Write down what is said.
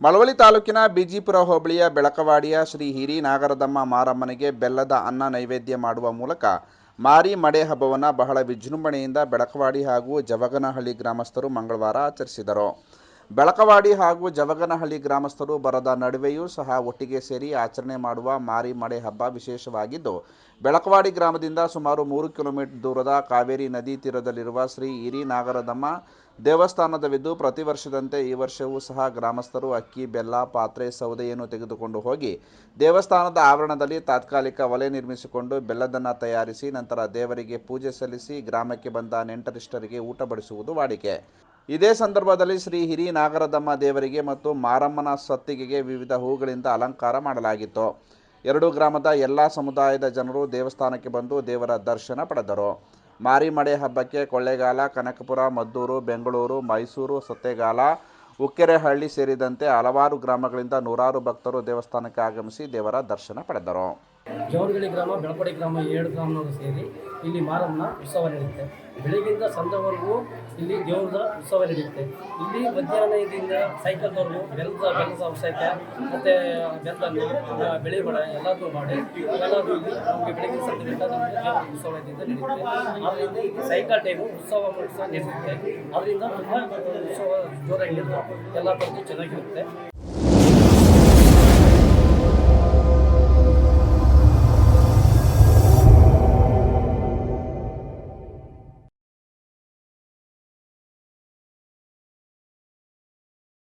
ಮಳವಳ್ಳಿ ತಾಲೂಕಿನ ಬಿಜಿಪುರ ಹೋಬಳಿಯ ಬೆಳಕವಾಡಿಯ ಶ್ರೀ ಹಿರಿ ನಾಗರದಮ್ಮ ಮಾರಮ್ಮನಿಗೆ ಬೆಲ್ಲದ ಅನ್ನ ನೈವೇದ್ಯ ಮಾಡುವ ಮೂಲಕ ಮಾರಿ ಮಡೆ ಹಬ್ಬವನ್ನು ಬಹಳ ವಿಜೃಂಭಣೆಯಿಂದ ಬೆಳಕವಾಡಿ ಹಾಗೂ ಜವಗನಹಳ್ಳಿ ಗ್ರಾಮಸ್ಥರು ಮಂಗಳವಾರ ಆಚರಿಸಿದರು. ಬೆಳಕವಾಡಿ ಹಾಗೂ ಜವಗನಹಳ್ಳಿ ಗ್ರಾಮಸ್ಥರು ಬರದ ನಡುವೆಯೂ ಸಹ ಒಟ್ಟಿಗೆ ಸೇರಿ ಆಚರಣೆ ಮಾಡುವ ಮಾರಿ ಮಳೆ ಹಬ್ಬ ವಿಶೇಷವಾಗಿದ್ದು, ಬೆಳಕವಾಡಿ ಗ್ರಾಮದಿಂದ ಸುಮಾರು ಮೂರು ಕಿಲೋಮೀಟರ್ ದೂರದ ಕಾವೇರಿ ನದಿ ತೀರದಲ್ಲಿರುವ ಶ್ರೀ ಹಿರಿ ನಾಗರದಮ್ಮ ದೇವಸ್ಥಾನದವಿದ್ದು, ಪ್ರತಿ ವರ್ಷದಂತೆ ಈ ವರ್ಷವೂ ಸಹ ಗ್ರಾಮಸ್ಥರು ಅಕ್ಕಿ, ಬೆಲ್ಲ, ಪಾತ್ರೆ, ಸೌದೆಯನ್ನು ತೆಗೆದುಕೊಂಡು ಹೋಗಿ ದೇವಸ್ಥಾನದ ಆವರಣದಲ್ಲಿ ತಾತ್ಕಾಲಿಕ ಒಲೆ ನಿರ್ಮಿಸಿಕೊಂಡು ಬೆಲ್ಲದನ್ನ ತಯಾರಿಸಿ, ನಂತರ ದೇವರಿಗೆ ಪೂಜೆ ಸಲ್ಲಿಸಿ ಗ್ರಾಮಕ್ಕೆ ಬಂದ ನೆಂಟರಿಷ್ಟರಿಗೆ ಊಟ ಬಡಿಸುವುದು ವಾಡಿಕೆ. ಇದೇ ಸಂದರ್ಭದಲ್ಲಿ ಶ್ರೀ ಹಿರಿ ನಾಗರದಮ್ಮ ದೇವರಿಗೆ ಮತ್ತು ಮಾರಮ್ಮನ ಸತ್ತಿಗೆಗೆ ವಿವಿಧ ಹೂಗಳಿಂದ ಅಲಂಕಾರ ಮಾಡಲಾಗಿತ್ತು. ಎರಡು ಗ್ರಾಮದ ಎಲ್ಲ ಸಮುದಾಯದ ಜನರು ದೇವಸ್ಥಾನಕ್ಕೆ ಬಂದು ದೇವರ ದರ್ಶನ ಪಡೆದರು. ಮಾರಿಮಡೆ ಹಬ್ಬಕ್ಕೆ ಕೊಳ್ಳೇಗಾಲ, ಕನಕಪುರ, ಮದ್ದೂರು, ಬೆಂಗಳೂರು, ಮೈಸೂರು, ಸತ್ತೇಗಾಲ, ಉಕ್ಕೆರೆಹಳ್ಳಿ ಸೇರಿದಂತೆ ಹಲವಾರು ಗ್ರಾಮಗಳಿಂದ ನೂರಾರು ಭಕ್ತರು ದೇವಸ್ಥಾನಕ್ಕೆ ಆಗಮಿಸಿ ದೇವರ ದರ್ಶನ ಪಡೆದರು. ಜವರ್ಗಳಿ ಗ್ರಾಮ, ಬೆಳಪಡಿ ಗ್ರಾಮ ಏಳು ಗ್ರಾಮನವರು ಸೇರಿ ಇಲ್ಲಿ ಮಾರಮ್ಮನ ಉತ್ಸವ ನಡೆಯುತ್ತೆ. ಬೆಳಗ್ಗಿಂದ ಸಂಜೆವರೆಗೂ ಇಲ್ಲಿ ದೇವ್ರದ ಉತ್ಸವ ನಡೆಯುತ್ತೆ. ಇಲ್ಲಿ ಮಧ್ಯಾಹ್ನದಿಂದ ಸಾಯಂಕಾಲದವರೆಗೂ ಬೆಲ್ಲದ ಬೆಲ್ಲದ ಅವಶ್ಯಕ ಮತ್ತು ಬೆಲ್ಲನ್ನು ಬೆಳೆ ಬಡ ಎಲ್ಲದೂ ಮಾಡಿ ಎಲ್ಲದೂ ಇಲ್ಲಿ ನಮಗೆ ಬೆಳಗ್ಗೆ ಸಂಜೆ ನಮಗೆ ದೇವರ ಉತ್ಸವದಿಂದ ನಡೆಯುತ್ತೆ. ಆದ್ದರಿಂದ ಇಲ್ಲಿ ಸೈಕಲ್ ಟೈಮು ಉತ್ಸವ ಉತ್ಸವ ನಡೆಯುತ್ತೆ. ಅದರಿಂದ ತುಂಬ ಉತ್ಸವ ಜೋರಾಗಿ ನಡೆದು ಎಲ್ಲ ಥರದ್ದು ಚೆನ್ನಾಗಿರುತ್ತೆ.